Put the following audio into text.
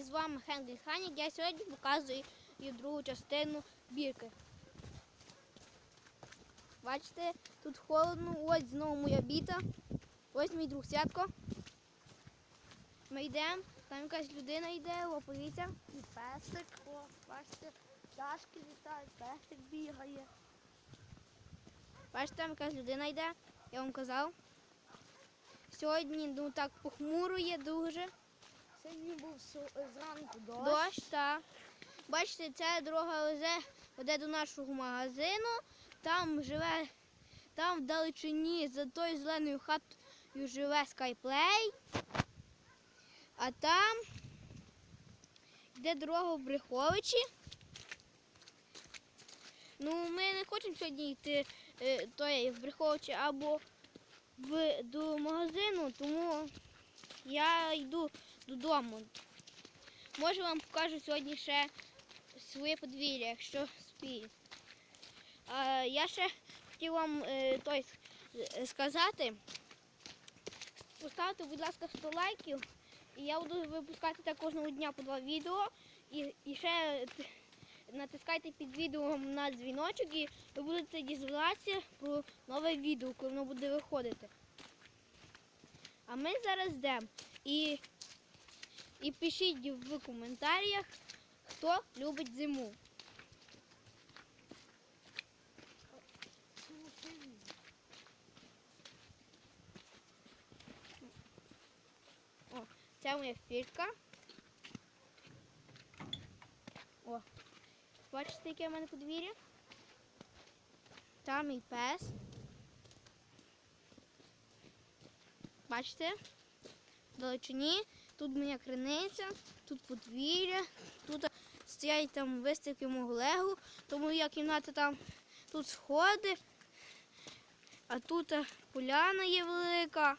вами Хендель Ханік. Я сьогодні показую і другу частину бірки. Бачите, тут холодно, ось знову моя біта. Ось мій друг Святко. Ми йдемо, там якась людина йде, о. І песик, о, бачите, пташки літають, песик бігає. Бачите, там якась людина йде, я вам казав. Сьогодні ну так похмуро є дуже. Сьогодні був со- зранку дощ. Дощ, так. Бачите, ця дорога везе, веде до нашого магазину. Там живе, там вдалечині за тою зеленою хатою живе Скайплей. А там йде дорога в Бреховичі. Ну, ми не хочемо сьогодні йти е, то в Бреховичі або в, до магазину, тому я йду додому. Може вам покажу сьогодні ще своє подвір'я, якщо спію. А, я ще хотів вам е, той, е, сказати. Поставте, будь ласка, 100 лайків. І я буду випускати так кожного дня по два відео. І, і ще натискайте під відео на дзвіночок і ви будете дізнаватися про нове відео, коли воно буде виходити. А ми зараз йдемо. І і пишіть в коментарях, хто любить зиму. О, це моя фірка. О, бачите, яке в мене подвір'я? Там мій пес. Бачите? В далечині. Тут моя криниця, тут подвір'я, тут стоять там виставки мого легу, тому моя кімната там тут сходи, а тут поляна є велика.